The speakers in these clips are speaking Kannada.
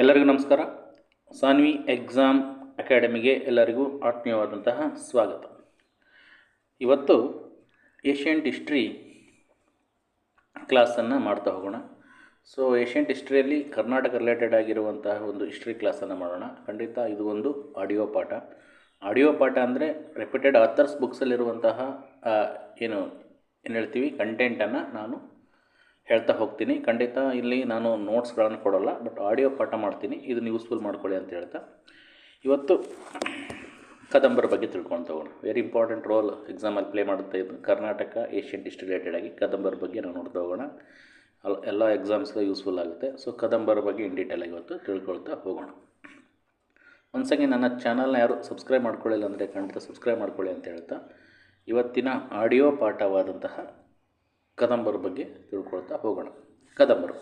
ಎಲ್ಲರಿಗೂ ನಮಸ್ಕಾರ. ಸಾನ್ವಿ ಎಕ್ಸಾಮ್ ಅಕಾಡೆಮಿಗೆ ಎಲ್ಲರಿಗೂ ಆತ್ಮೀಯವಾದಂತಹ ಸ್ವಾಗತ. ಇವತ್ತು ಏಷ್ಯಂಟ್ ಹಿಸ್ಟ್ರಿ ಕ್ಲಾಸನ್ನು ಮಾಡ್ತಾ ಹೋಗೋಣ. ಸೊ ಏಷ್ಯಂಟ್ ಹಿಸ್ಟ್ರಿಯಲ್ಲಿ ಕರ್ನಾಟಕ ರಿಲೇಟೆಡ್ ಆಗಿರುವಂತಹ ಒಂದು ಹಿಸ್ಟ್ರಿ ಕ್ಲಾಸನ್ನು ಮಾಡೋಣ. ಖಂಡಿತ ಇದು ಒಂದು ಆಡಿಯೋ ಪಾಠ. ಆಡಿಯೋ ಪಾಠ ಅಂದರೆ ರೆಪ್ಯೂಟೆಡ್ ಆಥರ್ಸ್ ಬುಕ್ಸಲ್ಲಿರುವಂತಹ ಏನು ಏನು ಹೇಳ್ತೀವಿ? ಕಂಟೆಂಟನ್ನು ನಾನು ಹೇಳ್ತಾ ಹೋಗ್ತೀನಿ. ಖಂಡಿತ ಇಲ್ಲಿ ನಾನು ನೋಟ್ಸ್ಗಳನ್ನು ಕೊಡೋಲ್ಲ ಬಟ್ ಆಡಿಯೋ ಪಾಠ ಮಾಡ್ತೀನಿ. ಇದನ್ನು ಯೂಸ್ಫುಲ್ ಮಾಡ್ಕೊಳ್ಳಿ ಅಂತ ಹೇಳ್ತಾ. ಇವತ್ತು ಕದಂಬರ ಬಗ್ಗೆ ತಿಳ್ಕೊಂಡು ಹೋಗೋಣ. ವೆರಿ ಇಂಪಾರ್ಟೆಂಟ್ ರೋಲ್ ಎಕ್ಸಾಮಲ್ಲಿ ಪ್ಲೇ ಮಾಡುತ್ತೆ ಇದು. ಕರ್ನಾಟಕ ಏಷ್ಯನ್ ಹಿಸ್ಟ್ರಿ ರಿಲೇಟೆಡ್ ಆಗಿ ಕದಂಬರ ಬಗ್ಗೆ ನಾವು ನೋಡ್ತಾ ಹೋಗೋಣ. ಅಲ್- ಎಲ್ಲ ಎಕ್ಸಾಮ್ಸ್ಗೆ ಯೂಸ್ಫುಲ್ ಆಗುತ್ತೆ. ಸೊ ಕದಂಬರ ಬಗ್ಗೆ ಇನ್ ಡೀಟೇಲ್ ಆಗಿ ಇವತ್ತು ತಿಳ್ಕೊಳ್ತಾ ಹೋಗೋಣ. ಒಂದ್ಸಂಗೆ ನನ್ನ ಚಾನಲ್ನ ಯಾರು ಸಬ್ಸ್ಕ್ರೈಬ್ ಮಾಡ್ಕೊಳ್ಳಿಲ್ಲ ಅಂದರೆ ಖಂಡಿತ ಸಬ್ಸ್ಕ್ರೈಬ್ ಮಾಡ್ಕೊಳ್ಳಿ ಅಂತ ಹೇಳ್ತಾ. ಇವತ್ತಿನ ಆಡಿಯೋ ಪಾಠವಾದಂತಹ ಕದಂಬರ ಬಗ್ಗೆ ತಿಳ್ಕೊಳ್ತಾ ಹೋಗೋಣ. ಕದಂಬರು.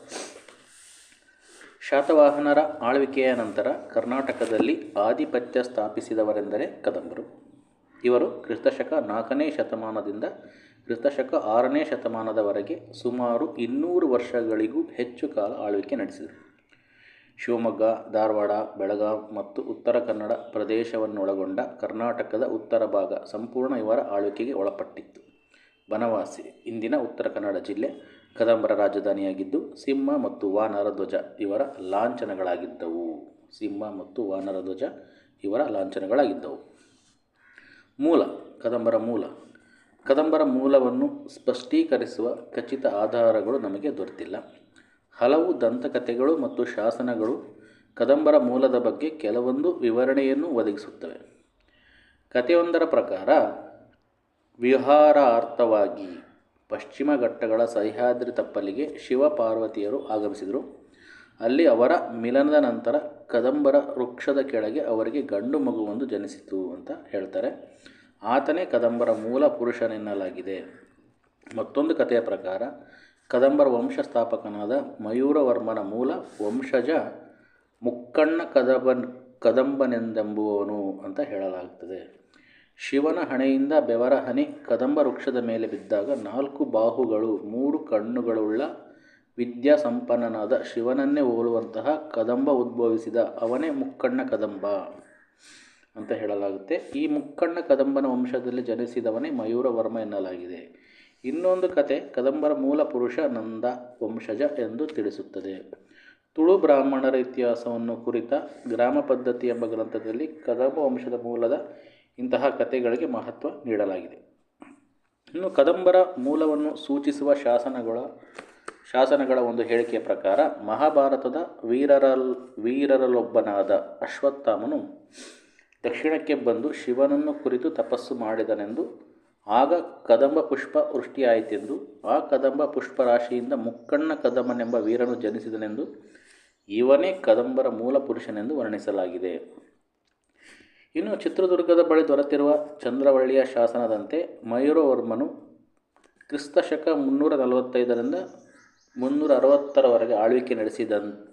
ಶಾತವಾಹನರ ಆಳ್ವಿಕೆಯ ನಂತರ ಕರ್ನಾಟಕದಲ್ಲಿ ಆಧಿಪತ್ಯ ಸ್ಥಾಪಿಸಿದವರೆಂದರೆ ಕದಂಬರು. ಇವರು ಕ್ರಿಸ್ತಶಕ ನಾಲ್ಕನೇ ಶತಮಾನದಿಂದ ಕ್ರಿಸ್ತಶಕ ಆರನೇ ಶತಮಾನದವರೆಗೆ ಸುಮಾರು ಇನ್ನೂರು ವರ್ಷಗಳಿಗೂ ಹೆಚ್ಚು ಕಾಲ ಆಳ್ವಿಕೆ ನಡೆಸಿದರು. ಶಿವಮೊಗ್ಗ, ಧಾರವಾಡ, ಬೆಳಗಾಂ ಮತ್ತು ಉತ್ತರ ಕನ್ನಡ ಪ್ರದೇಶವನ್ನೊಳಗೊಂಡ ಕರ್ನಾಟಕದ ಉತ್ತರ ಭಾಗ ಸಂಪೂರ್ಣ ಇವರ ಆಳ್ವಿಕೆಗೆ ಒಳಪಟ್ಟಿತ್ತು. ಬನವಾಸಿ, ಇಂದಿನ ಉತ್ತರ ಕನ್ನಡ ಜಿಲ್ಲೆ ಕದಂಬರ ರಾಜಧಾನಿಯಾಗಿದ್ದು ಸಿಂಹ ಮತ್ತು ವಾನರ ಧ್ವಜ ಇವರ ಲಾಂಛನಗಳಾಗಿದ್ದವು. ಸಿಂಹ ಮತ್ತು ವಾನರ ಧ್ವಜ ಇವರ ಲಾಂಛನಗಳಾಗಿದ್ದವು. ಮೂಲ, ಕದಂಬರ ಮೂಲ. ಕದಂಬರ ಮೂಲವನ್ನು ಸ್ಪಷ್ಟೀಕರಿಸುವ ಖಚಿತ ಆಧಾರಗಳು ನಮಗೆ ದೊರೆತಿಲ್ಲ. ಹಲವು ದಂತಕಥೆಗಳು ಮತ್ತು ಶಾಸನಗಳು ಕದಂಬರ ಮೂಲದ ಬಗ್ಗೆ ಕೆಲವೊಂದು ವಿವರಣೆಯನ್ನು ಒದಗಿಸುತ್ತವೆ. ಕಥೆಯೊಂದರ ಪ್ರಕಾರ ವಿಹಾರಾರ್ಥವಾಗಿ ಪಶ್ಚಿಮ ಘಟ್ಟಗಳ ಸಹ್ಯಾದ್ರಿ ತಪ್ಪಲಿಗೆ ಶಿವಪಾರ್ವತಿಯರು ಆಗಮಿಸಿದರು. ಅಲ್ಲಿ ಅವರ ಮಿಲನದ ನಂತರ ಕದಂಬರ ವೃಕ್ಷದ ಕೆಳಗೆ ಅವರಿಗೆ ಗಂಡು ಮಗುವೊಂದು ಜನಿಸಿತು ಅಂತ ಹೇಳ್ತಾರೆ. ಆತನೇ ಕದಂಬರ ಮೂಲ ಪುರುಷನೆನ್ನಲಾಗಿದೆ. ಮತ್ತೊಂದು ಕಥೆಯ ಪ್ರಕಾರ, ಕದಂಬರ ವಂಶ ಸ್ಥಾಪಕನಾದ ಮಯೂರವರ್ಮನ ಮೂಲ ವಂಶಜ ಮುಕ್ಕಣ್ಣ ಕದಬನ್ ಕದಂಬನೆಂದೆಂಬುವನು ಅಂತ ಹೇಳಲಾಗುತ್ತದೆ ಶಿವನ ಹಣೆಯಿಂದ ಬೆವರ ಹನಿ ಕದಂಬ ವೃಕ್ಷದ ಮೇಲೆ ಬಿದ್ದಾಗ ನಾಲ್ಕು ಬಾಹುಗಳು, ಮೂರು ಕಣ್ಣುಗಳುಳ್ಳ ವಿದ್ಯಾಸಂಪನ್ನನಾದ ಶಿವನನ್ನೇ ಹೋಲುವಂತಹ ಕದಂಬ ಉದ್ಭವಿಸಿದ ಅವನೇ ಮುಕ್ಕಣ್ಣ ಕದಂಬ ಅಂತ ಹೇಳಲಾಗುತ್ತೆ. ಈ ಮುಕ್ಕಣ್ಣ ಕದಂಬನ ವಂಶದಲ್ಲಿ ಜನಿಸಿದವನೇ ಮಯೂರವರ್ಮ ಎನ್ನಲಾಗಿದೆ. ಇನ್ನೊಂದು ಕತೆ, ಕದಂಬರ ಮೂಲ ಪುರುಷ ನಂದ ವಂಶಜ ಎಂದು ತಿಳಿಸುತ್ತದೆ. ತುಳು ಬ್ರಾಹ್ಮಣರ ಇತಿಹಾಸವನ್ನು ಕುರಿತ ಗ್ರಾಮ ಪದ್ಧತಿ ಎಂಬ ಗ್ರಂಥದಲ್ಲಿ ಕದಂಬ ವಂಶದ ಮೂಲದ ಇಂತಹ ಕಥೆಗಳಿಗೆ ಮಹತ್ವ ನೀಡಲಾಗಿದೆ. ಇನ್ನು ಕದಂಬರ ಮೂಲವನ್ನು ಸೂಚಿಸುವ ಶಾಸನಗಳ ಶಾಸನಗಳ ಒಂದು ಹೇಳಿಕೆಯ ಪ್ರಕಾರ ಮಹಾಭಾರತದ ವೀರರಲ್, ವೀರರಲ್ಲೊಬ್ಬನಾದ ಅಶ್ವತ್ಥಾಮನು ದಕ್ಷಿಣಕ್ಕೆ ಬಂದು ಶಿವನನ್ನು ಕುರಿತು ತಪಸ್ಸು ಮಾಡಿದನೆಂದು, ಆಗ ಕದಂಬ ಪುಷ್ಪ ವೃಷ್ಟಿಯಾಯಿತೆಂದು, ಆ ಕದಂಬ ಪುಷ್ಪರಾಶಿಯಿಂದ ಮುಕ್ಕಣ್ಣ ಕದಂಬನೆಂಬ ವೀರನು ಜನಿಸಿದನೆಂದು ಇವನೇ ಕದಂಬರ ಮೂಲ ಪುರುಷನೆಂದು ವರ್ಣಿಸಲಾಗಿದೆ. ಇನ್ನು ಚಿತ್ರದುರ್ಗದ ಬಳಿ ದೊರೆತಿರುವ ಚಂದ್ರವಳ್ಳಿಯ ಶಾಸನದಂತೆ ಮಯೂರವರ್ಮನು ಕ್ರಿಸ್ತಶಕ ಮುನ್ನೂರ ನಲವತ್ತೈದರಿಂದ ಮುನ್ನೂರ ಅರವತ್ತರವರೆಗೆ ಆಳ್ವಿಕೆ ನಡೆಸಿದ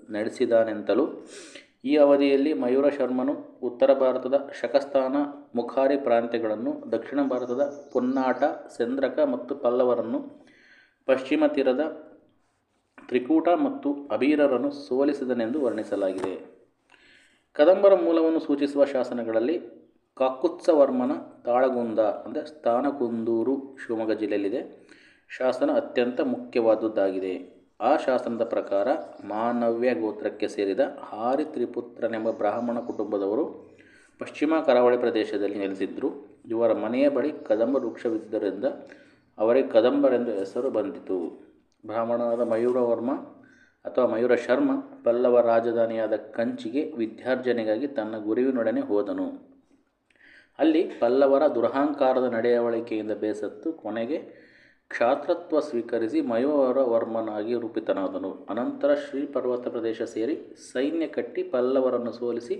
ನಡೆಸಿದಾನೆಂತಲೂ, ಈ ಅವಧಿಯಲ್ಲಿ ಮಯೂರ ಶರ್ಮನು ಉತ್ತರ ಭಾರತದ ಶಕಸ್ಥಾನ ಮುಖಾರಿ ಪ್ರಾಂತ್ಯಗಳನ್ನು, ದಕ್ಷಿಣ ಭಾರತದ ಪೊನ್ನಾಟ, ಸೆಂದ್ರಕ ಮತ್ತು ಪಲ್ಲವರನ್ನು, ಪಶ್ಚಿಮ ತೀರದ ತ್ರಿಕೂಟ ಮತ್ತು ಅಬೀರರನ್ನು ಸೋಲಿಸಿದನೆಂದು ವರ್ಣಿಸಲಾಗಿದೆ. ಕದಂಬರ ಮೂಲವನ್ನು ಸೂಚಿಸುವ ಶಾಸನಗಳಲ್ಲಿ ಕಾಕುತ್ಸವರ್ಮನ ತಾಳಗುಂದ, ಅಂದರೆ ಸ್ಥಾನಕುಂದೂರು ಶಿವಮೊಗ್ಗ ಜಿಲ್ಲೆಯಲ್ಲಿದೆ. ಶಾಸನ ಅತ್ಯಂತ ಮುಖ್ಯವಾದುದ್ದಾಗಿದೆ. ಆ ಶಾಸನದ ಪ್ರಕಾರ ಮಾನವ್ಯ ಗೋತ್ರಕ್ಕೆ ಸೇರಿದ ಹಾರಿ ತ್ರಿಪುತ್ರನೆಂಬ ಬ್ರಾಹ್ಮಣ ಕುಟುಂಬದವರು ಪಶ್ಚಿಮ ಕರಾವಳಿ ಪ್ರದೇಶದಲ್ಲಿ ನೆಲೆಸಿದ್ದರು. ಇವರ ಮನೆಯ ಬಳಿ ಕದಂಬ ವೃಕ್ಷವಿದ್ದರಿಂದ ಅವರಿಗೆ ಕದಂಬರೆಂದು ಹೆಸರು ಬಂದಿತು. ಬ್ರಾಹ್ಮಣನಾದ ಮಯೂರವರ್ಮ ಅಥವಾ ಮಯೂರ ಶರ್ಮ ಪಲ್ಲವ ರಾಜಧಾನಿಯಾದ ಕಂಚಿಗೆ ವಿದ್ಯಾರ್ಜನೆಗಾಗಿ ತನ್ನ ಗುರುವಿನೊಡನೆ ಹೋದನು. ಅಲ್ಲಿ ಪಲ್ಲವರ ದುರಹಂಕಾರದ ನಡೆಯವಳಿಕೆಯಿಂದ ಬೇಸತ್ತು ಕೊನೆಗೆ ಕ್ಷಾತ್ರತ್ವ ಸ್ವೀಕರಿಸಿ ಮಯೂರ ವರ್ಮನಾಗಿ ರೂಪಿತನಾದನು. ಅನಂತರ ಶ್ರೀ ಪರ್ವತ ಪ್ರದೇಶ ಸೇರಿ ಸೈನ್ಯ ಕಟ್ಟಿ ಪಲ್ಲವರನ್ನು ಸೋಲಿಸಿ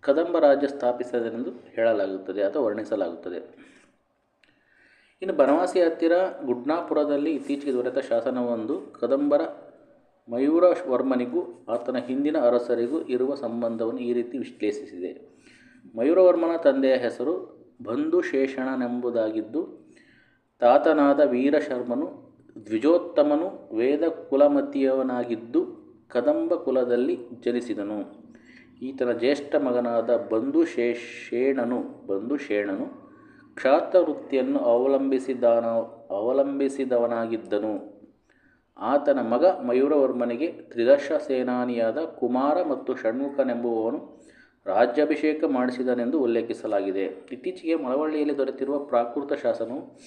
ಕದಂಬ ರಾಜ್ಯ ಸ್ಥಾಪಿಸಿದನೆಂದು ಹೇಳಲಾಗುತ್ತದೆ ಅಥವಾ ವರ್ಣಿಸಲಾಗುತ್ತದೆ. ಇನ್ನು ಬನವಾಸಿ ಹತ್ತಿರ ಗುಡ್ನಾಪುರದಲ್ಲಿ ಇತ್ತೀಚೆಗೆ ದೊರೆತ ಶಾಸನವೊಂದು ಕದಂಬರ ಮಯೂರವರ್ಮನಿಗೂ ಆತನ ಹಿಂದಿನ ಅರಸರಿಗೂ ಇರುವ ಸಂಬಂಧವನ್ನು ಈ ರೀತಿ ವಿಶ್ಲೇಷಿಸಿದೆ. ಮಯೂರವರ್ಮನ ತಂದೆಯ ಹೆಸರು ಬಂಧುಶೇಷಣನೆಂಬುದಾಗಿದ್ದು ತಾತನಾದ ವೀರಶರ್ಮನು ದ್ವಿಜೋತ್ತಮನು, ವೇದ ಕುಲಮತಿಯವನಾಗಿದ್ದು ಕದಂಬ ಕುಲದಲ್ಲಿ ಜನಿಸಿದನು. ಈತನ ಜ್ಯೇಷ್ಠ ಮಗನಾದ ಬಂಧುಶೇಷೇಣನು ಬಂಧುಶೇಣನು ಕ್ಷಾತ್ರ ವೃತ್ತಿಯನ್ನು ಅವಲಂಬಿಸಿದಾನ, ಅವಲಂಬಿಸಿದವನಾಗಿದ್ದನು. ಆತನ ಮಗ ಮಯೂರವರ್ಮನಿಗೆ ತ್ರಿದಶ ಸೇನಾನಿಯಾದ ಕುಮಾರ ಮತ್ತು ಷಣ್ಮುಖನೆಂಬುವವನು ರಾಜ್ಯಾಭಿಷೇಕ ಮಾಡಿಸಿದನೆಂದು ಉಲ್ಲೇಖಿಸಲಾಗಿದೆ. ಇತ್ತೀಚೆಗೆ ಮಳವಳ್ಳಿಯಲ್ಲಿ ದೊರೆತಿರುವ ಪ್ರಾಕೃತ ಶಾಸನವು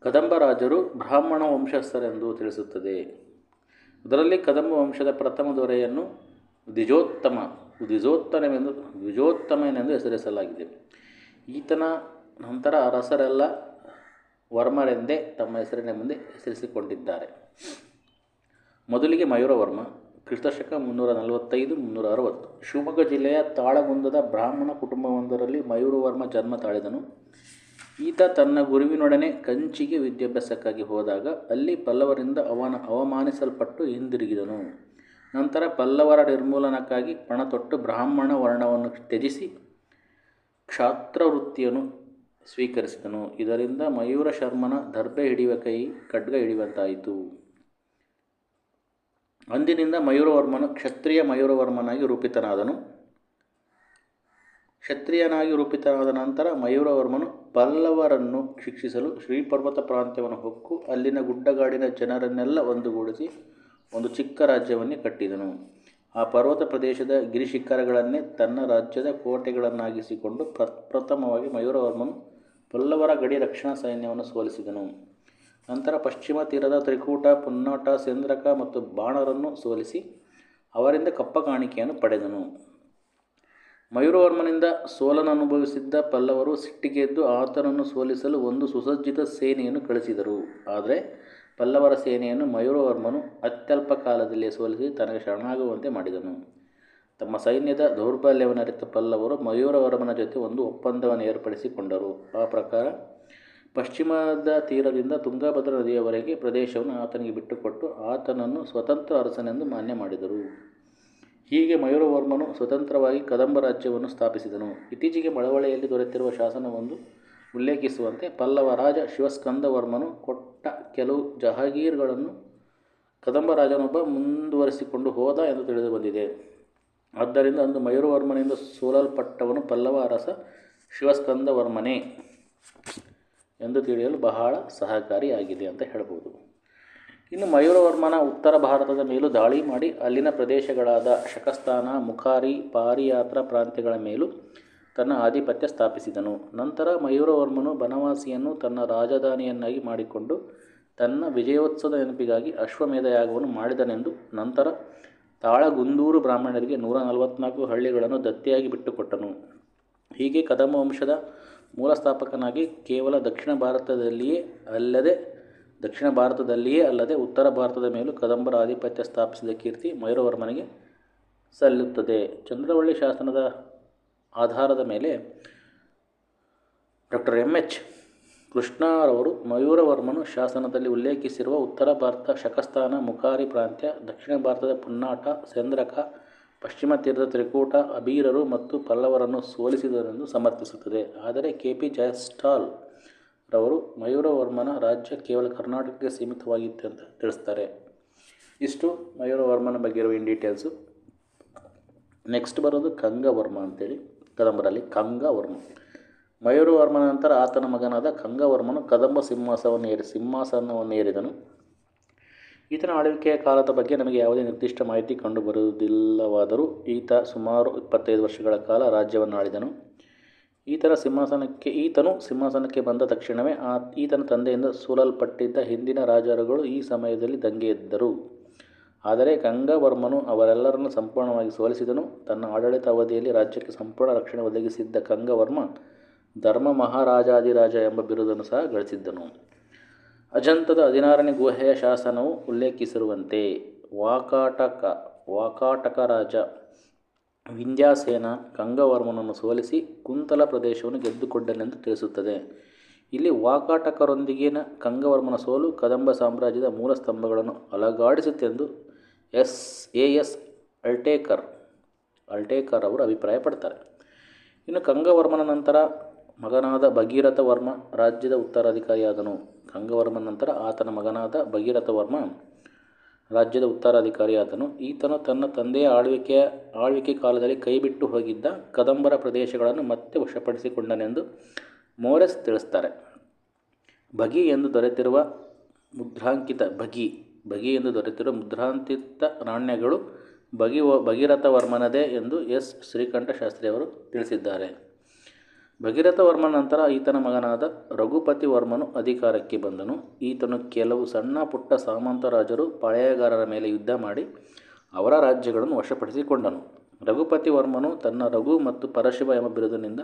ಕದಂಬರಾಜರು ಬ್ರಾಹ್ಮಣ ವಂಶಸ್ಥರೆಂದು ತಿಳಿಸುತ್ತದೆ. ಅದರಲ್ಲಿ ಕದಂಬ ವಂಶದ ಪ್ರಥಮ ದೊರೆಯನ್ನು ದ್ವಿಜೋತ್ತಮ ದ್ವಿಜೋತ್ತಮವೆಂದು ದ್ವಿಜೋತ್ತಮನೆಂದು ಹೆಸರಿಸಲಾಗಿದೆ. ಈತನ ನಂತರ ಅರಸರೆಲ್ಲ ವರ್ಮರೆಂದೇ ತಮ್ಮ ಹೆಸರಿನ ಮುಂದೆ ಹೆಸರಿಸಿಕೊಂಡಿದ್ದಾರೆ. ಮೊದಲಿಗೆ ಮಯೂರವರ್ಮ, ಕ್ರಿಸ್ತಶಕ ಮುನ್ನೂರ ನಲವತ್ತೈದು, ಮುನ್ನೂರ ಅರವತ್ತು. ಶಿವಮೊಗ್ಗ ಜಿಲ್ಲೆಯ ತಾಳಗುಂದದ ಬ್ರಾಹ್ಮಣ ಕುಟುಂಬವೊಂದರಲ್ಲಿ ಮಯೂರವರ್ಮ ಜನ್ಮ ತಾಳಿದನು. ಈತ ತನ್ನ ಗುರುವಿನೊಡನೆ ಕಂಚಿಗೆ ವಿದ್ಯಾಭ್ಯಾಸಕ್ಕಾಗಿ ಹೋದಾಗ ಅಲ್ಲಿ ಪಲ್ಲವರಿಂದ ಅವನ ಅವಮಾನಿಸಲ್ಪಟ್ಟು ಹಿಂದಿರುಗಿದನು. ನಂತರ ಪಲ್ಲವರ ನಿರ್ಮೂಲನಕ್ಕಾಗಿ ಪಣತೊಟ್ಟು ಬ್ರಾಹ್ಮಣ ವರ್ಣವನ್ನು ತ್ಯಜಿಸಿ ಕ್ಷಾತ್ರ ವೃತ್ತಿಯನ್ನು ಸ್ವೀಕರಿಸಿದನು. ಇದರಿಂದ ಮಯೂರ ಶರ್ಮನ ದರ್ಬೆ ಹಿಡಿಯುವ ಕೈ ಖಡ್ಗ ಹಿಡಿಯುವಂತಾಯಿತು. ಅಂದಿನಿಂದ ಮಯೂರವರ್ಮನು ಕ್ಷತ್ರಿಯ ಮಯೂರವರ್ಮನಾಗಿ ರೂಪಿತನಾದನು. ಕ್ಷತ್ರಿಯನಾಗಿ ರೂಪಿತನಾದ ನಂತರ ಮಯೂರವರ್ಮನು ಪಲ್ಲವರನ್ನು ಶಿಕ್ಷಿಸಲು ಶ್ರೀಪರ್ವತ ಪ್ರಾಂತ್ಯವನ್ನು ಹೊಕ್ಕು, ಅಲ್ಲಿನ ಗುಡ್ಡಗಾಡಿನ ಜನರನ್ನೆಲ್ಲ ಒಂದುಗೂಡಿಸಿ ಒಂದು ಚಿಕ್ಕ ರಾಜ್ಯವನ್ನೇ ಕಟ್ಟಿದನು. ಆ ಪರ್ವತ ಪ್ರದೇಶದ ಗಿರಿಶಿಖರಗಳನ್ನೇ ತನ್ನ ರಾಜ್ಯದ ಕೋಟೆಗಳನ್ನಾಗಿಸಿಕೊಂಡು ಪ್ರಪ್ರಥಮವಾಗಿ ಮಯೂರವರ್ಮನು ಪಲ್ಲವರ ಗಡಿ ರಕ್ಷಣಾ ಸೈನ್ಯವನ್ನು ಸೋಲಿಸಿದನು. ನಂತರ ಪಶ್ಚಿಮ ತೀರದ ತ್ರಿಕೂಟ, ಪುನ್ನಾಟ, ಸೇಂದ್ರಕ ಮತ್ತು ಬಾಣರನ್ನು ಸೋಲಿಸಿ ಅವರಿಂದ ಕಪ್ಪ ಕಾಣಿಕೆಯನ್ನು ಪಡೆದನು. ಮಯೂರವರ್ಮನಿಂದ ಸೋಲನ್ನು ಅನುಭವಿಸಿದ್ದ ಪಲ್ಲವರು ಸಿಟ್ಟಿಗೆದ್ದು ಆತನನ್ನು ಸೋಲಿಸಲು ಒಂದು ಸುಸಜ್ಜಿತ ಸೇನೆಯನ್ನು ಕಳಿಸಿದರು. ಆದರೆ ಪಲ್ಲವರ ಸೇನೆಯನ್ನು ಮಯೂರವರ್ಮನು ಅತ್ಯಲ್ಪ ಕಾಲದಲ್ಲಿ ಸೋಲಿಸಿ ತನಗೆ ಶರಣಾಗುವಂತೆ ಮಾಡಿದನು. ತಮ್ಮ ಸೈನ್ಯದ ದೌರ್ಬಲ್ಯವನ್ನರಿತ ಪಲ್ಲವರು ಮಯೂರವರ್ಮನ ಜೊತೆ ಒಂದು ಒಪ್ಪಂದವನ್ನು ಏರ್ಪಡಿಸಿಕೊಂಡರು. ಆ ಪ್ರಕಾರ, ಪಶ್ಚಿಮದ ತೀರದಿಂದ ತುಂಗಭದ್ರಾ ನದಿಯವರೆಗೆ ಪ್ರದೇಶವನ್ನು ಆತನಿಗೆ ಬಿಟ್ಟುಕೊಟ್ಟು ಆತನನ್ನು ಸ್ವತಂತ್ರ ಅರಸನೆಂದು ಮಾನ್ಯ ಮಾಡಿದರು. ಹೀಗೆ ಮಯೂರವರ್ಮನು ಸ್ವತಂತ್ರವಾಗಿ ಕದಂಬ ರಾಜ್ಯವನ್ನು ಸ್ಥಾಪಿಸಿದನು. ಇತ್ತೀಚೆಗೆ ಮಳವಳ್ಳಿಯಲ್ಲಿ ದೊರೆತಿರುವ ಶಾಸನವೊಂದು ಉಲ್ಲೇಖಿಸುವಂತೆ ಪಲ್ಲವ ರಾಜ ಶಿವಸ್ಕಂದವರ್ಮನು ಕೊಟ್ಟ ಕೆಲವು ಜಹಗೀರ್ಗಳನ್ನು ಕದಂಬ ರಾಜನೊಬ್ಬ ಮುಂದುವರಿಸಿಕೊಂಡು ಹೋದ ಎಂದು ತಿಳಿದು ಬಂದಿದೆ ಆದ್ದರಿಂದ ಅಂದು ಮಯೂರವರ್ಮನಿಂದ ಸೋಲಲ್ಪಟ್ಟವನು ಪಲ್ಲವ ಅರಸ ಶಿವಸ್ಕಂದವರ್ಮನೇ ಎಂದು ತಿಳಿಯಲು ಬಹಳ ಸಹಕಾರಿಯಾಗಿದೆ ಅಂತ ಹೇಳಬಹುದು ಇನ್ನು ಮಯೂರವರ್ಮನ ಉತ್ತರ ಭಾರತದ ಮೇಲೂ ದಾಳಿ ಮಾಡಿ ಅಲ್ಲಿನ ಪ್ರದೇಶಗಳಾದ ಶಕಸ್ಥಾನ ಮುಖಾರಿ, ಪಾರಿಯಾತ್ರ ಪ್ರಾಂತ್ಯಗಳ ಮೇಲೂ ತನ್ನ ಆಧಿಪತ್ಯ ಸ್ಥಾಪಿಸಿದನು. ನಂತರ ಮಯೂರವರ್ಮನು ಬನವಾಸಿಯನ್ನು ತನ್ನ ರಾಜಧಾನಿಯನ್ನಾಗಿ ಮಾಡಿಕೊಂಡು ತನ್ನ ವಿಜಯೋತ್ಸವದ ನೆನಪಿಗಾಗಿ ಅಶ್ವಮೇಧ ಯಾಗವನ್ನು ಮಾಡಿದನೆಂದು ನಂತರ ತಾಳಗುಂದೂರು ಬ್ರಾಹ್ಮಣರಿಗೆ ನೂರ ನಲವತ್ನಾಲ್ಕು ಹಳ್ಳಿಗಳನ್ನು ದತ್ತಿಯಾಗಿ ಬಿಟ್ಟುಕೊಟ್ಟನು. ಹೀಗೆ ಕದಂಬ ವಂಶದ ಮೂಲಸ್ಥಾಪಕನಾಗಿ ಕೇವಲ ದಕ್ಷಿಣ ಭಾರತದಲ್ಲಿಯೇ ಅಲ್ಲದೆ, ದಕ್ಷಿಣ ಭಾರತದಲ್ಲಿಯೇ ಅಲ್ಲದೆ ಉತ್ತರ ಭಾರತದ ಮೇಲೂ ಕದಂಬರ ಆಧಿಪತ್ಯ ಸ್ಥಾಪಿಸಿದ ಕೀರ್ತಿ ಮಯೂರವರ್ಮನಿಗೆ ಸಲ್ಲುತ್ತದೆ. ಚಂದ್ರವಳ್ಳಿ ಶಾಸನದ ಆಧಾರದ ಮೇಲೆ ಡಾಕ್ಟರ್ ಎಂ ಎಚ್ ಕೃಷ್ಣರವರು ಮಯೂರವರ್ಮನು ಶಾಸನದಲ್ಲಿ ಉಲ್ಲೇಖಿಸಿರುವ ಉತ್ತರ ಭಾರತ ಶಕಸ್ಥಾನ ಮುಖಾರಿ ಪ್ರಾಂತ್ಯ, ದಕ್ಷಿಣ ಭಾರತದ ಪುನ್ನಾಟ, ಸೇಂದ್ರಕ, ಪಶ್ಚಿಮ ತೀರದ ತ್ರಿಕೂಟ, ಅಬೀರರು ಮತ್ತು ಪಲ್ಲವರನ್ನು ಸೋಲಿಸಿದರೆಂದು ಸಮರ್ಥಿಸುತ್ತದೆ. ಆದರೆ ಕೆ. ಪಿ. ಜಯಸ್ಟಾಲ್ ರವರು ಮಯೂರವರ್ಮನ ರಾಜ್ಯ ಕೇವಲ ಕರ್ನಾಟಕಕ್ಕೆ ಸೀಮಿತವಾಗಿತ್ತು ಅಂತ ತಿಳಿಸ್ತಾರೆ. ಇಷ್ಟು ಮಯೂರವರ್ಮನ ಬಗ್ಗೆ ಇರುವ ಇನ್ ಡೀಟೇಲ್ಸು. ನೆಕ್ಸ್ಟ್ ಬರೋದು ಕಂಗವರ್ಮ ಅಂತೇಳಿ, ಕದಂಬರಲ್ಲಿ ಕಂಗವರ್ಮ. ಮಯೂರವರ್ಮನ ನಂತರ ಆತನ ಮಗನಾದ ಕಂಗವರ್ಮನು ಕದಂಬ ಸಿಂಹಾಸವನ್ನು ಏರಿ, ಸಿಂಹಾಸನವನ್ನು ಏರಿದನು. ಈತನ ಆಳ್ವಿಕೆಯ ಕಾಲದ ಬಗ್ಗೆ ನಮಗೆ ಯಾವುದೇ ನಿರ್ದಿಷ್ಟ ಮಾಹಿತಿ ಕಂಡುಬರುವುದಿಲ್ಲವಾದರೂ ಈತ ಸುಮಾರು ಇಪ್ಪತ್ತೈದು ವರ್ಷಗಳ ಕಾಲ ರಾಜ್ಯವನ್ನು ಆಳಿದನು. ಈತನ ಸಿಂಹಾಸನಕ್ಕೆ, ಈತನು ಸಿಂಹಾಸನಕ್ಕೆ ಬಂದ ತಕ್ಷಣವೇ ಆ, ಈತನ ತಂದೆಯಿಂದ ಸೋಲಲ್ಪಟ್ಟಿದ್ದ ಹಿಂದಿನ ರಾಜರುಗಳು ಈ ಸಮಯದಲ್ಲಿ ದಂಗೆ ಎದ್ದರು. ಆದರೆ ಗಂಗಾವರ್ಮನು ಅವರೆಲ್ಲರನ್ನು ಸಂಪೂರ್ಣವಾಗಿ ಸೋಲಿಸಿದನು. ತನ್ನ ಆಡಳಿತ ಅವಧಿಯಲ್ಲಿ ರಾಜ್ಯಕ್ಕೆ ಸಂಪೂರ್ಣ ರಕ್ಷಣೆ ಒದಗಿಸಿದ್ದ ಕಂಗವರ್ಮ ಧರ್ಮ ಮಹಾರಾಜಾದಿರಾಜ ಎಂಬ ಬಿರುದನ್ನು ಸಹ ಗಳಿಸಿದ್ದನು. ಅಜಂತದ ಹದಿನಾರನೇ ಗುಹೆಯ ಶಾಸನವು ಉಲ್ಲೇಖಿಸಿರುವಂತೆ ವಾಕಾಟಕ ವಾಕಾಟಕ ರಾಜ ವಿಂಧ್ಯಾಸೇನ ಗಂಗವರ್ಮನನ್ನು ಸೋಲಿಸಿ ಕುಂತಲ ಪ್ರದೇಶವನ್ನು ಗೆದ್ದುಕೊಂಡನೆಂದು ತಿಳಿಸುತ್ತದೆ. ಇಲ್ಲಿ ವಾಕಾಟಕರೊಂದಿಗಿನ ಕಂಗವರ್ಮನ ಸೋಲು ಕದಂಬ ಸಾಮ್ರಾಜ್ಯದ ಮೂಲ ಸ್ತಂಭಗಳನ್ನು ಅಲಗಾಡಿಸುತ್ತೆಂದು S, A, S Altekar Altekar ಅವರು ಅಭಿಪ್ರಾಯಪಡ್ತಾರೆ. ಇನ್ನು ಕಂಗವರ್ಮನ ನಂತರ ಮಗನಾದ ಭಗೀರಥ ವರ್ಮ ರಾಜ್ಯದ ಉತ್ತರಾಧಿಕಾರಿಯಾದನು. ಗಂಗವರ್ಮನ ನಂತರ ಆತನ ಮಗನಾದ ಭಗೀರಥ ವರ್ಮ ರಾಜ್ಯದ ಉತ್ತರಾಧಿಕಾರಿಯಾದನು. ಈತನು ತನ್ನ ತಂದೆಯ ಆಳ್ವಿಕೆಯ, ಆಳ್ವಿಕೆ ಕಾಲದಲ್ಲಿ ಕೈಬಿಟ್ಟು ಹೋಗಿದ್ದ ಕದಂಬರ ಪ್ರದೇಶಗಳನ್ನು ಮತ್ತೆ ವಶಪಡಿಸಿಕೊಂಡನೆಂದು ಮೋರೆಸ್ ತಿಳಿಸ್ತಾರೆ. ಭಗಿ ಎಂದು ದೊರೆತಿರುವ ಮುದ್ರಾಂಕಿತ ಭಗಿ ಭಗಿ ಎಂದು ದೊರೆತಿರುವ ಮುದ್ರಾಂಕಿತ ನಾಣ್ಯಗಳು ಭಗಿ ಭಗೀರಥವರ್ಮನದೇ ಎಂದು ಎಸ್. ಶ್ರೀಕಂಠ ಶಾಸ್ತ್ರಿಯವರು ತಿಳಿಸಿದ್ದಾರೆ. ಭಗೀರಥವರ್ಮನ ನಂತರ ಈತನ ಮಗನಾದ ರಘುಪತಿ ವರ್ಮನು ಅಧಿಕಾರಕ್ಕೆ ಬಂದನು. ಈತನು ಕೆಲವು ಸಣ್ಣ ಪುಟ್ಟ ಸಾಮಂತ ರಾಜರು ಪಾಳೆಯಗಾರರ ಮೇಲೆ ಯುದ್ಧ ಮಾಡಿ ಅವರ ರಾಜ್ಯಗಳನ್ನು ವಶಪಡಿಸಿಕೊಂಡನು. ರಘುಪತಿ ವರ್ಮನು ತನ್ನ ರಘು ಮತ್ತು ಪರಶಿವ ಎಂಬ ಬಿರುದಿನಿಂದ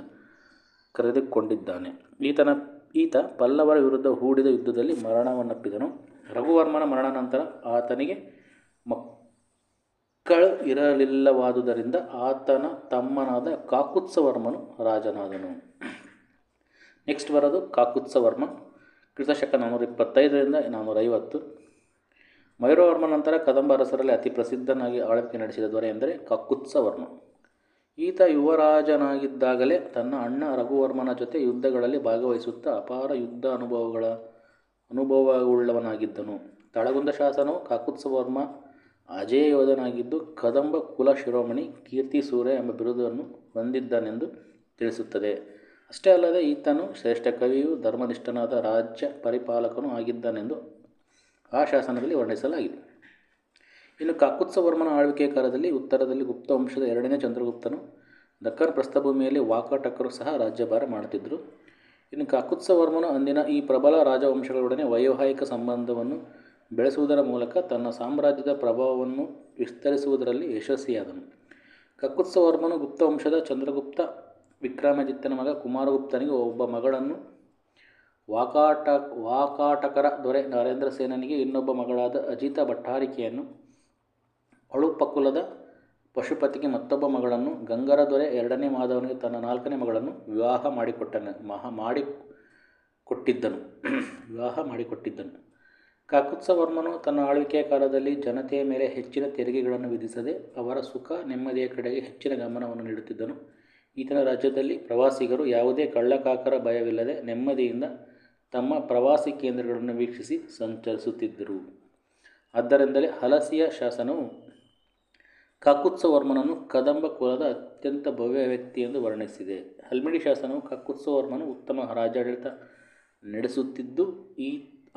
ಕರೆದುಕೊಂಡಿದ್ದಾನೆ. ಈತನ, ಈತ ಪಲ್ಲವರ ವಿರುದ್ಧ ಹೂಡಿದ ಯುದ್ಧದಲ್ಲಿ ಮರಣವನ್ನಪ್ಪಿದನು. ರಘುವರ್ಮನ ಮರಣ ನಂತರ ಆತನಿಗೆ ಮಕ್ಕಳು ಇರಲಿಲ್ಲವಾದುದರಿಂದ ಆತನ ತಮ್ಮನಾದ ಕಾಕುತ್ಸವರ್ಮನು ರಾಜನಾದನು. ನೆಕ್ಸ್ಟ್ ಬರೋದು ಕಾಕುತ್ಸವರ್ಮ. ಕ್ರಿಸ್ತಶಕ ನಾನ್ನೂರ ಇಪ್ಪತ್ತೈದರಿಂದ ನಾನ್ನೂರೈವತ್ತು ಮಯೂರವರ್ಮ ನಂತರ ಕದಂಬ ಅರಸರಲ್ಲಿ ಅತಿ ಪ್ರಸಿದ್ಧನಾಗಿ ಆಳ್ವಿಕೆ ನಡೆಸಿದ ದೊರೆ ಎಂದರೆ ಕಾಕುತ್ಸವರ್ಮ. ಈತ ಯುವರಾಜನಾಗಿದ್ದಾಗಲೇ ತನ್ನ ಅಣ್ಣ ರಘುವರ್ಮನ ಜೊತೆ ಯುದ್ಧಗಳಲ್ಲಿ ಭಾಗವಹಿಸುತ್ತಾ ಅಪಾರ ಯುದ್ಧ ಅನುಭವಗಳ ಅನುಭವವುಳ್ಳವನಾಗಿದ್ದನು. ತಳಗುಂದ ಶಾಸನವು ಕಾಕುತ್ಸವರ್ಮ ಅಜೇಯ ಯೋಧನಾಗಿದ್ದು ಕದಂಬ ಕುಲ ಶಿರೋಮಣಿ ಕೀರ್ತಿ ಸೂರ್ಯ ಎಂಬ ಬಿರುದನ್ನು ಹೊಂದಿದ್ದನೆಂದು ತಿಳಿಸುತ್ತದೆ. ಅಷ್ಟೇ ಅಲ್ಲದೆ ಈತನು ಶ್ರೇಷ್ಠ ಕವಿಯು ಧರ್ಮನಿಷ್ಠನಾದ ರಾಜ್ಯ ಪರಿಪಾಲಕನೂ ಆಗಿದ್ದನೆಂದು ಆ ಶಾಸನದಲ್ಲಿ ವರ್ಣಿಸಲಾಗಿದೆ. ಇನ್ನು ಕಾಕುತ್ಸವರ್ಮನ ಆಳ್ವಿಕೆಯ ಕಾಲದಲ್ಲಿ ಉತ್ತರದಲ್ಲಿ ಗುಪ್ತ ವಂಶದ ಎರಡನೇ ಚಂದ್ರಗುಪ್ತನು ದಕ್ಕನ್ ಪ್ರಸ್ಥಭೂಮಿಯಲ್ಲಿ ವಾಕಾಟಕರು ಸಹ ರಾಜ್ಯಭಾರ ಮಾಡುತ್ತಿದ್ದರು. ಇನ್ನು ಕಾಕುತ್ಸವರ್ಮನು ಅಂದಿನ ಈ ಪ್ರಬಲ ರಾಜವಂಶಗಳೊಡನೆ ವೈವಾಹಿಕ ಸಂಬಂಧವನ್ನು ಬೆಳೆಸುವುದರ ಮೂಲಕ ತನ್ನ ಸಾಮ್ರಾಜ್ಯದ ಪ್ರಭಾವವನ್ನು ವಿಸ್ತರಿಸುವುದರಲ್ಲಿ ಯಶಸ್ವಿಯಾದನು. ಕಕ್ಕುತ್ಸವರ್ಮನು ಗುಪ್ತ ವಂಶದ ಚಂದ್ರಗುಪ್ತ, ವಿಕ್ರಮಾದಿತ್ಯನ ಮಗ ಕುಮಾರಗುಪ್ತನಿಗೆ ಒಬ್ಬ ಮಗಳನ್ನು ವಾಕಾಟ, ವಾಕಾಟಕರ ದೊರೆ ನರೇಂದ್ರ ಸೇನನಿಗೆ ಇನ್ನೊಬ್ಬ ಮಗಳಾದ ಅಜಿತ ಭಟ್ಟಾರಿಕೆಯನ್ನು, ಅಳುಪಕುಲದ ಪಶುಪತಿಗೆ ಮತ್ತೊಬ್ಬ ಮಗಳನ್ನು ಗಂಗರ ದೊರೆ ಎರಡನೇ ಮಾಧವನಿಗೆ ತನ್ನ ನಾಲ್ಕನೇ ಮಗಳನ್ನು ವಿವಾಹ ಮಾಡಿಕೊಟ್ಟನು, ಮಹಾ ಮಾಡಿ ಕೊಟ್ಟಿದ್ದನು ವಿವಾಹ ಮಾಡಿಕೊಟ್ಟಿದ್ದನು. ಕಾಕುತ್ಸವರ್ಮನು ತನ್ನ ಆಳ್ವಿಕೆಯ ಕಾಲದಲ್ಲಿ ಜನತೆಯ ಮೇಲೆ ಹೆಚ್ಚಿನ ತೆರಿಗೆಗಳನ್ನು ವಿಧಿಸದೆ ಅವರ ಸುಖ ನೆಮ್ಮದಿಯ ಕಡೆಗೆ ಹೆಚ್ಚಿನ ಗಮನವನ್ನು ನೀಡುತ್ತಿದ್ದನು. ಈತನ ರಾಜ್ಯದಲ್ಲಿ ಪ್ರವಾಸಿಗರು ಯಾವುದೇ ಕಳ್ಳಕಾಕರ ಭಯವಿಲ್ಲದೆ ನೆಮ್ಮದಿಯಿಂದ ತಮ್ಮ ಪ್ರವಾಸಿ ಕೇಂದ್ರಗಳನ್ನು ವೀಕ್ಷಿಸಿ ಸಂಚರಿಸುತ್ತಿದ್ದರು. ಆದ್ದರಿಂದಲೇ ಹಲಸಿಯ ಶಾಸನವು ಕಾಕುತ್ಸವರ್ಮನನ್ನು ಕದಂಬ ಕುಲದ ಅತ್ಯಂತ ಭವ್ಯ ವ್ಯಕ್ತಿ ಎಂದು ವರ್ಣಿಸಿದೆ. ಹಲ್ಮಿಡಿ ಶಾಸನವು ಕಾಕುತ್ಸವರ್ಮನು ಉತ್ತಮ ರಾಜಾಡಳಿತ ನಡೆಸುತ್ತಿದ್ದು, ಈ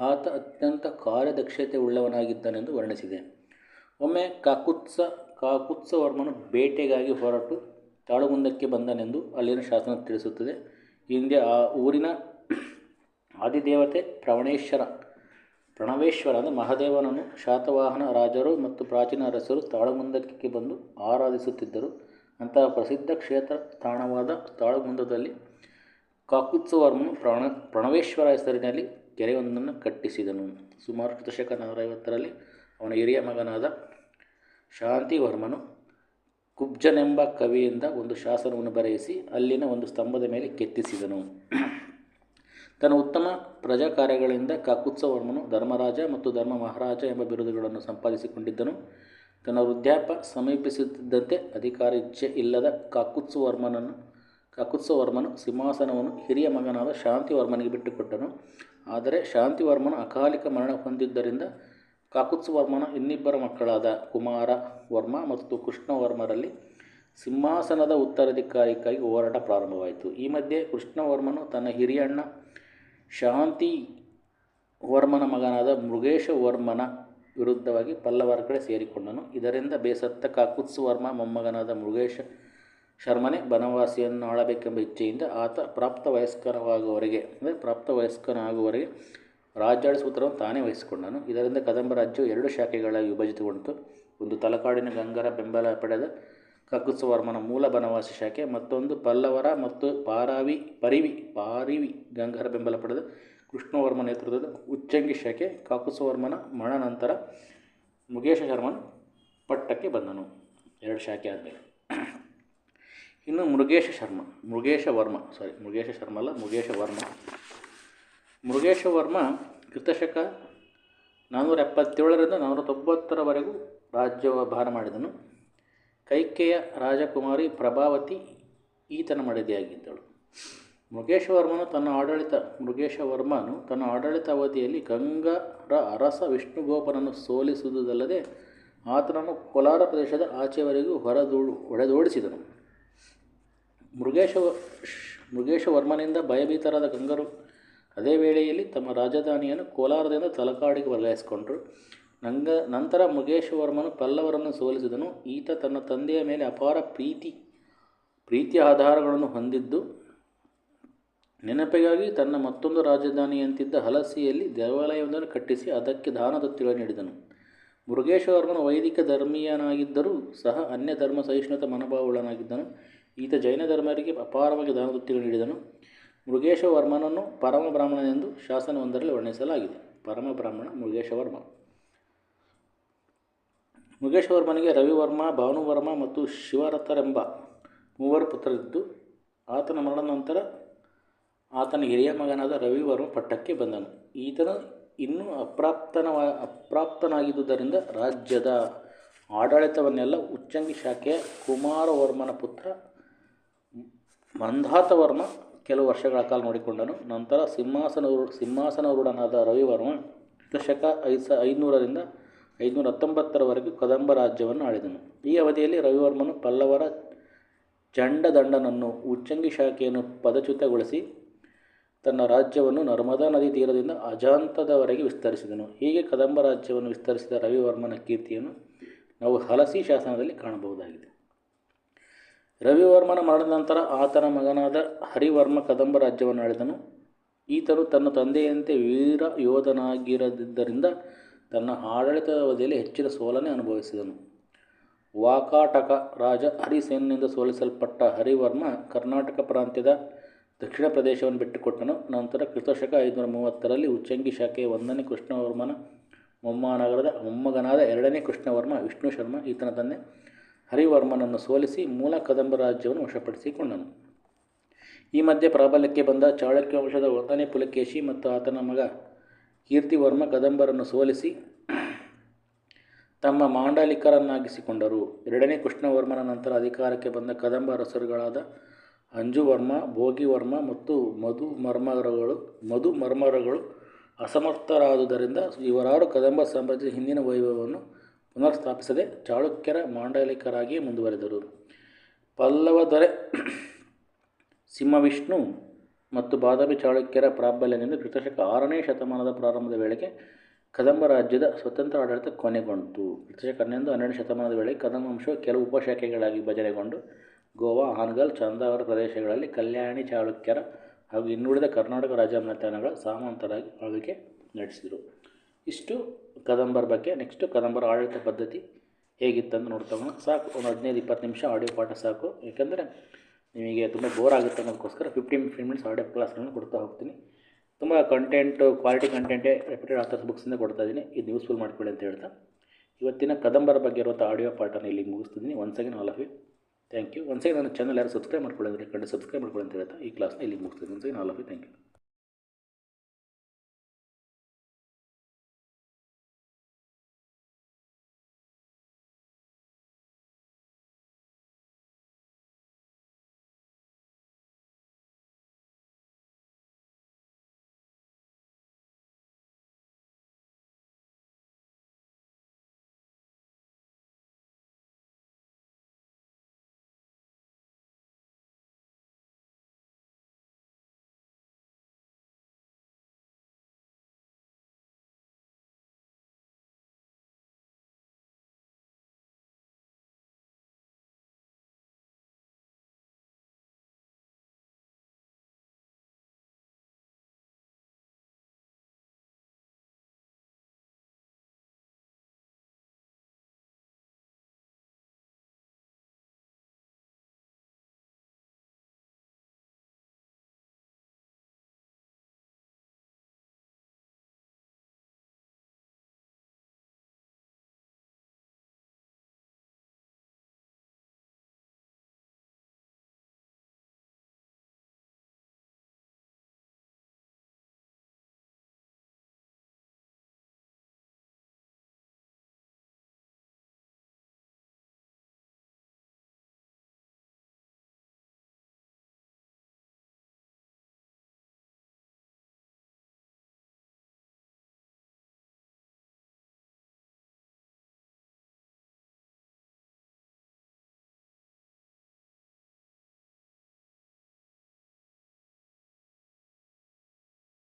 ಆತ ಅತ್ಯಂತ ಕಾರ್ಯದಕ್ಷತೆ ಉಳ್ಳವನಾಗಿದ್ದನೆಂದು ವರ್ಣಿಸಿದೆ. ಒಮ್ಮೆ ಕಾಕುತ್ಸ, ಕಾಕುತ್ಸವರ್ಮನು ಬೇಟೆಗಾಗಿ ಹೊರಟು ತಾಳುಗುಂದಕ್ಕೆ ಬಂದನೆಂದು ಅಲ್ಲಿನ ಶಾಸನ ತಿಳಿಸುತ್ತದೆ. ಹಿಂದೆ ಆ ಊರಿನ ಆದಿದೇವತೆ ಪ್ರವಣೇಶ್ವರ, ಪ್ರಣವೇಶ್ವರ ಅಂದರೆ ಮಹಾದೇವನನ್ನು ಶಾತವಾಹನ ರಾಜರು ಮತ್ತು ಪ್ರಾಚೀನ ಅರಸರು ತಾಳಗುಂದಕ್ಕೆ ಬಂದು ಆರಾಧಿಸುತ್ತಿದ್ದರು. ಅಂತಹ ಪ್ರಸಿದ್ಧ ಕ್ಷೇತ್ರ ತಾಣವಾದ ತಾಳಗುಂದದಲ್ಲಿ ಕಾಕುತ್ಸವರ್ಮನು ಪ್ರಣ ಪ್ರಣವೇಶ್ವರ ಹೆಸರಿನಲ್ಲಿ ಕೆರೆಯೊಂದನ್ನು ಕಟ್ಟಿಸಿದನು. ಸುಮಾರು ಕ್ರಿಸ್ತಶಕ ನೂರೈವತ್ತರಲ್ಲಿ ಅವನ ಹಿರಿಯ ಮಗನಾದ ಶಾಂತಿವರ್ಮನು ಕುಬ್ಜನೆಂಬ ಕವಿಯಿಂದ ಒಂದು ಶಾಸನವನ್ನು ಬರೆಯಿಸಿ ಅಲ್ಲಿನ ಒಂದು ಸ್ತಂಭದ ಮೇಲೆ ಕೆತ್ತಿಸಿದನು. ತನ್ನ ಉತ್ತಮ ಪ್ರಜಾ ಕಾರ್ಯಗಳಿಂದ ಕಾಕುತ್ಸವರ್ಮನು ಧರ್ಮರಾಜ ಮತ್ತು ಧರ್ಮ ಮಹಾರಾಜ ಎಂಬ ಬಿರುದುಗಳನ್ನು ಸಂಪಾದಿಸಿಕೊಂಡಿದ್ದನು. ತನ್ನ ವೃದ್ಧಾಪ ಸಮೀಪಿಸುತ್ತಿದ್ದಂತೆ ಅಧಿಕಾರ ಇಚ್ಛೆ ಇಲ್ಲದ ಕಾಕುತ್ಸವರ್ಮನನ್ನು ಕಾಕುತ್ಸವರ್ಮನು ಸಿಂಹಾಸನವನ್ನು ಹಿರಿಯ ಮಗನಾದ ಶಾಂತಿವರ್ಮನಿಗೆ ಬಿಟ್ಟುಕೊಟ್ಟನು. ಆದರೆ ಶಾಂತಿವರ್ಮನ ಅಕಾಲಿಕ ಮರಣ ಹೊಂದಿದ್ದರಿಂದ ಕಾಕುತ್ಸವರ್ಮನ ಇನ್ನಿಬ್ಬರ ಮಕ್ಕಳಾದ ಕುಮಾರ ವರ್ಮ ಮತ್ತು ಕೃಷ್ಣವರ್ಮರಲ್ಲಿ ಸಿಂಹಾಸನದ ಉತ್ತರಾಧಿಕಾರಿಕ್ಕಾಗಿ ಹೋರಾಟ ಪ್ರಾರಂಭವಾಯಿತು. ಈ ಮಧ್ಯೆ ಕೃಷ್ಣವರ್ಮನು ತನ್ನ ಹಿರಿಯಣ್ಣ ಶಾಂತಿ ವರ್ಮನ ಮಗನಾದ ಮೃಗೇಶವರ್ಮನ ವಿರುದ್ಧವಾಗಿ ಪಲ್ಲವರ ಕಡೆ ಸೇರಿಕೊಂಡನು. ಇದರಿಂದ ಬೇಸತ್ತ ಕಾಕುತ್ಸವರ್ಮ ಮೊಮ್ಮಗನಾದ ಮೃಗೇಶ ಶರ್ಮನೆ ಬನವಾಸಿಯನ್ನು ಆಳಬೇಕೆಂಬ ಇಚ್ಛೆಯಿಂದ ಆತ ಪ್ರಾಪ್ತ ವಯಸ್ಕರವಾಗುವವರೆಗೆ ಅಂದರೆ ಪ್ರಾಪ್ತ ವಯಸ್ಕನಾಗುವವರೆಗೆ ರಾಜ್ಯಾಡ ಸೂತ್ರವನ್ನು ತಾನೇ ವಹಿಸಿಕೊಂಡನು. ಇದರಿಂದ ಕದಂಬ ರಾಜ್ಯವು ಎರಡು ಶಾಖೆಗಳಾಗಿ ವಿಭಜಿತಗೊಂಡಿತು. ಒಂದು ತಲಕಾಡಿನ ಗಂಗರ ಬೆಂಬಲ ಪಡೆದ ಕಕುತ್ಸವರ್ಮನ ಮೂಲ ಬನವಾಸಿ ಶಾಖೆ, ಮತ್ತೊಂದು ಪಲ್ಲವರ ಮತ್ತು ಪಾರಾವಿ, ಪರಿವಿ, ಪಾರಿವಿ ಗಂಗರ ಬೆಂಬಲ ಪಡೆದ ಕೃಷ್ಣವರ್ಮ ನೇತೃತ್ವದ ಉಚ್ಚಂಗಿ ಶಾಖೆ ಕಾಕುತ್ಸವರ್ಮನ ಮರಣ ನಂತರ ಮುಗೇಶ ಶರ್ಮನ್ ಪಟ್ಟಕ್ಕೆ ಬಂದನು. ಎರಡು ಶಾಖೆ ಆದಮೇಲೆ. ಇನ್ನು ಮೃಗೇಶ ಶರ್ಮ, ಮೃಗೇಶ ವರ್ಮ ಸಾರಿ ಮೃಗೇಶ ಶರ್ಮ ಅಲ್ಲ, ಮೃಗೇಶ ವರ್ಮ. ಮೃಗೇಶ ವರ್ಮ ಕ್ರಿತಶಕ ನಾನ್ನೂರ ಎಪ್ಪತ್ತೇಳರಿಂದ ನಾನ್ನೂರ ತೊಂಬತ್ತರವರೆಗೂ ರಾಜ್ಯಭಾರ ಮಾಡಿದನು. ಕೈಕೆಯ ರಾಜಕುಮಾರಿ ಪ್ರಭಾವತಿ ಈತನ ಮಡದಿಯಾಗಿದ್ದಳು ಮೃಗೇಶವರ್ಮನು ತನ್ನ ಆಡಳಿತ ಮೃಗೇಶವರ್ಮನು ತನ್ನ ಆಡಳಿತ ಅವಧಿಯಲ್ಲಿ ಗಂಗರ ಅರಸ ವಿಷ್ಣುಗೋಪನನ್ನು ಸೋಲಿಸುವುದಲ್ಲದೆ ಆತನನ್ನು ಕೋಲಾರ ಪ್ರದೇಶದ ಆಚೆವರೆಗೂ ಹೊರದೂಡು, ಹೊಡೆದೋಡಿಸಿದನು. ಮೃಗೇಶ ಮೃಗೇಶವರ್ಮನಿಂದ ಭಯಭೀತರಾದ ಗಂಗರು ಅದೇ ವೇಳೆಯಲ್ಲಿ ತಮ್ಮ ರಾಜಧಾನಿಯನ್ನು ಕೋಲಾರದಿಂದ ತಲಕಾಡಿಗೆ ವರ್ಗಾಯಿಸಿಕೊಂಡರು ನಂಗ, ನಂತರ ಮೃಗೇಶವರ್ಮನು ಪಲ್ಲವರನ್ನು ಸೋಲಿಸಿದನು. ಈತ ತನ್ನ ತಂದೆಯ ಮೇಲೆ ಅಪಾರ ಪ್ರೀತಿ ಪ್ರೀತಿಯ ಆಧಾರಗಳನ್ನು ಹೊಂದಿದ್ದು, ನೆನಪಿಗಾಗಿ ತನ್ನ ಮತ್ತೊಂದು ರಾಜಧಾನಿಯಂತಿದ್ದ ಹಲಸಿಯಲ್ಲಿ ದೇವಾಲಯವೊಂದನ್ನು ಕಟ್ಟಿಸಿ ಅದಕ್ಕೆ ದಾನದತ್ತಿಗಳನ್ನು ನೀಡಿದನು. ಮೃಗೇಶ್ವರ್ಮನು ವೈದಿಕ ಧರ್ಮೀಯನಾಗಿದ್ದರೂ ಸಹ ಅನ್ಯ ಧರ್ಮ ಸಹಿಷ್ಣುತ ಮನೋಭಾವವುಳ್ಳನಾಗಿದ್ದನು ಈತ ಜೈನ ಧರ್ಮರಿಗೆ ಅಪಾರವಾಗಿ ದಾನವೃತ್ತಿಗಳು ನೀಡಿದನು. ಮೃಗೇಶವರ್ಮನನ್ನು ಪರಮ ಬ್ರಾಹ್ಮಣನೆಂದು ಶಾಸನವೊಂದರಲ್ಲಿ ವರ್ಣಿಸಲಾಗಿದೆ. ಪರಮ ಬ್ರಾಹ್ಮಣ ಮೃಗೇಶವರ್ಮ. ಮೃಗೇಶವರ್ಮನಿಗೆ ರವಿವರ್ಮ, ಭಾನುವರ್ಮ ಮತ್ತು ಶಿವರಥರೆಂಬ ಮೂವರು ಪುತ್ರರಿದ್ದು, ಆತನ ಮರಣ ನಂತರ ಆತನ ಹಿರಿಯ ಮಗನಾದ ರವಿವರ್ಮ ಪಟ್ಟಕ್ಕೆ ಬಂದನು. ಈತನು ಇನ್ನೂ ಅಪ್ರಾಪ್ತನವ, ಅಪ್ರಾಪ್ತನಾಗಿದ್ದುದರಿಂದ ರಾಜ್ಯದ ಆಡಳಿತವನ್ನೆಲ್ಲ ಉಚ್ಚಂಗಿ ಶಾಖೆಯ ಕುಮಾರವರ್ಮನ ಪುತ್ರ ಮಂಧಾತವರ್ಮ ಕೆಲವು ವರ್ಷಗಳ ಕಾಲ ನೋಡಿಕೊಂಡನು. ನಂತರ ಸಿಂಹಾಸನ ಸಿಂಹಾಸನರೂಢನಾದ ರವಿವರ್ಮ ಶಕ ಐದು ಸ ಐನೂರರಿಂದ ಐದುನೂರ ಹತ್ತೊಂಬತ್ತರವರೆಗೂ ಕದಂಬ ರಾಜ್ಯವನ್ನು ಆಳಿದನು. ಈ ಅವಧಿಯಲ್ಲಿ ರವಿವರ್ಮನು ಪಲ್ಲವರ ಚಂಡದಂಡನನ್ನು ಉಚ್ಚಂಗಿ ಶಾಖೆಯನ್ನು ಪದಚ್ಯುತಗೊಳಿಸಿ ತನ್ನ ರಾಜ್ಯವನ್ನು ನರ್ಮದಾ ನದಿ ತೀರದಿಂದ ಅಜಾಂತದವರೆಗೆ ವಿಸ್ತರಿಸಿದನು. ಹೀಗೆ ಕದಂಬ ರಾಜ್ಯವನ್ನು ವಿಸ್ತರಿಸಿದ ರವಿವರ್ಮನ ಕೀರ್ತಿಯನ್ನು ನಾವು ಹಲಸಿ ಶಾಸನದಲ್ಲಿ ಕಾಣಬಹುದಾಗಿದೆ. ರವಿವರ್ಮನ ಮರಣದ ನಂತರ ಆತನ ಮಗನಾದ ಹರಿವರ್ಮ ಕದಂಬ ರಾಜ್ಯವನ್ನು ಆಳಿದನು ಈತನು ತನ್ನ ತಂದೆಯಂತೆ ವೀರ ಯೋಧನಾಗಿರದಿದ್ದರಿಂದ ತನ್ನ ಆಡಳಿತದ ಅವಧಿಯಲ್ಲಿ ಹೆಚ್ಚಿನ ಸೋಲನೆ ಅನುಭವಿಸಿದನು. ವಾಕಾಟಕ ರಾಜ ಹರಿಸೇನಿಂದ ಸೋಲಿಸಲ್ಪಟ್ಟ ಹರಿವರ್ಮ ಕರ್ನಾಟಕ ಪ್ರಾಂತ್ಯದ ದಕ್ಷಿಣ ಪ್ರದೇಶವನ್ನು ಬಿಟ್ಟುಕೊಟ್ಟನು. ನಂತರ ಕ್ರಿಸ್ತಶಕ ಐದುನೂರ ಮೂವತ್ತರಲ್ಲಿ ಉಚ್ಚಂಗಿ ಶಾಖೆಯ ಒಂದನೇ ಕೃಷ್ಣವರ್ಮನ ಮೊಮ್ಮನಗರದ ಮೊಮ್ಮಗನಾದ ಎರಡನೇ ಕೃಷ್ಣವರ್ಮ ವಿಷ್ಣು ಶರ್ಮ ಈತನ ತಂದೆ. ಹರಿವರ್ಮನನ್ನು ಸೋಲಿಸಿ ಮೂಲ ಕದಂಬ ರಾಜ್ಯವನ್ನು ವಶಪಡಿಸಿಕೊಂಡನು. ಈ ಮಧ್ಯೆ ಪ್ರಾಬಲ್ಯಕ್ಕೆ ಬಂದ ಚಾಳುಕ್ಯ ವಂಶದ ಒಂದನೇ ಪುಲಕೇಶಿ ಮತ್ತು ಆತನ ಮಗ ಕೀರ್ತಿವರ್ಮ ಕದಂಬರನ್ನು ಸೋಲಿಸಿ ತಮ್ಮ ಮಾಂಡಲಿಕರನ್ನಾಗಿಸಿಕೊಂಡರು. ಎರಡನೇ ಕೃಷ್ಣವರ್ಮನ ನಂತರ ಅಧಿಕಾರಕ್ಕೆ ಬಂದ ಕದಂಬ ಅರಸರುಗಳಾದ ಅಂಜುವರ್ಮ, ಭೋಗಿವರ್ಮ ಮತ್ತು ಮಧು ಮರ್ಮರಗಳು ಮಧು ಮರ್ಮರಗಳು ಅಸಮರ್ಥರಾದುದರಿಂದ ಇವರಾರು ಕದಂಬ ಸಾಮ್ರಾಜ್ಯದ ಹಿಂದಿನ ವೈಭವವನ್ನು ಪುನರ್ಸ್ಥಾಪಿಸದೆ ಚಾಳುಕ್ಯರ ಮಾಂಡಲಿಕರಾಗಿಯೇ ಮುಂದುವರೆದರು. ಪಲ್ಲವ ದೊರೆ, ಸಿಂಹವಿಷ್ಣು ಮತ್ತು ಬಾದಾಮಿ ಚಾಳುಕ್ಯರ ಪ್ರಾಬಲ್ಯದಿಂದ ಕ್ರಿತಶಕ ಆರನೇ ಶತಮಾನದ ಪ್ರಾರಂಭದ ವೇಳೆಗೆ ಕದಂಬ ರಾಜ್ಯದ ಸ್ವತಂತ್ರ ಆಡಳಿತ ಕೊನೆಗೊಂಡಿತು. ಕ್ರಿತಶಕ ಹನ್ನೊಂದು, ಹನ್ನೆರಡು ಶತಮಾನದ ವೇಳೆಗೆ ಕದಂಬ ಕೆಲವು ಉಪಶಾಖೆಗಳಾಗಿ ವಿಭಜನೆಗೊಂಡು ಗೋವಾ, ಹಾನಗಲ್, ಚಂದಾವರ ಪ್ರದೇಶಗಳಲ್ಲಿ ಕಲ್ಯಾಣಿ ಚಾಳುಕ್ಯರ ಹಾಗೂ ಇನ್ನುಳಿದ ಕರ್ನಾಟಕ ರಾಜಮನೆತನಗಳ ಸಾಮಂತರಾಗಿ ಆಳ್ವಿಕೆ ನಡೆಸಿದರು. ಇಷ್ಟು ಕದಂಬರ ಬಗ್ಗೆ ನೆಕ್ಸ್ಟು ಕದಂಬರ ಆಡಳಿತ ಪದ್ಧತಿ ಹೇಗಿತ್ತಂತ ನೋಡ್ತಾ ಹೋಗೋಣ. ಸಾಕು, ಒಂದು ಹದಿನೈದು, ಇಪ್ಪತ್ತು ನಿಮಿಷ ಆಡಿಯೋ ಪಾಠ ಸಾಕು. ಏಕೆಂದರೆ ನಿಮಗೆ ತುಂಬ ಬೋರ್ ಆಗುತ್ತೆ ಅನ್ನೋದಕ್ಕೋಸ್ಕರ ಫಿಫ್ಟೀನ್ ಫಿಫ್ಟಿ ಮಿನಿಟ್ಸ್ ಆಡಿಯೋ ಕ್ಲಾಸ್ಗಳನ್ನು ಕೊಡ್ತಾ ಹೋಗ್ತೀನಿ. ತುಂಬ ಕಂಟೆಂಟು ಕ್ವಾಲಿಟಿ ಕಂಟೆಂಟೇ ರೆಪ್ಯೂಟೆಡ್ ಆಥರ್ಸ್ ಬುಕ್ಸಿಂದ ಕೊಡ್ತಾ ಇದ್ದೀನಿ ಇದು ಯೂಸ್ಫುಲ್ ಮಾಡ್ಕೊಳ್ಳಿ ಅಂತ ಹೇಳ್ತಾ. ಇವತ್ತಿನ ಕದಂಬರ ಬಗ್ಗೆ ಇರುವಂಥ ಆಡಿಯೋ ಪಾಠನ ಇಲ್ಲಿ ಮುಗಿಸ್ತಿದ್ದೀನಿ. Once again all of you thank you once again ನನ್ನ ಚಾನಲ್ ಯಾರು ಸಬ್ಸ್ಕ್ರೈಬ್ ಮಾಡ್ಕೊಳ್ಳಿ ಅಂದರೆ ಕಂಡು ಸಬ್ಸ್ಕ್ರೈಬ್ ಮಾಡ್ಕೊಳ್ಳಿ ಅಂತ ಹೇಳ್ತಾ ಈ ಕ್ಲಾಸ್ನ ಇಲ್ಲಿ ಮುಗಿಸ್ತೀನಿ once again all of you thank you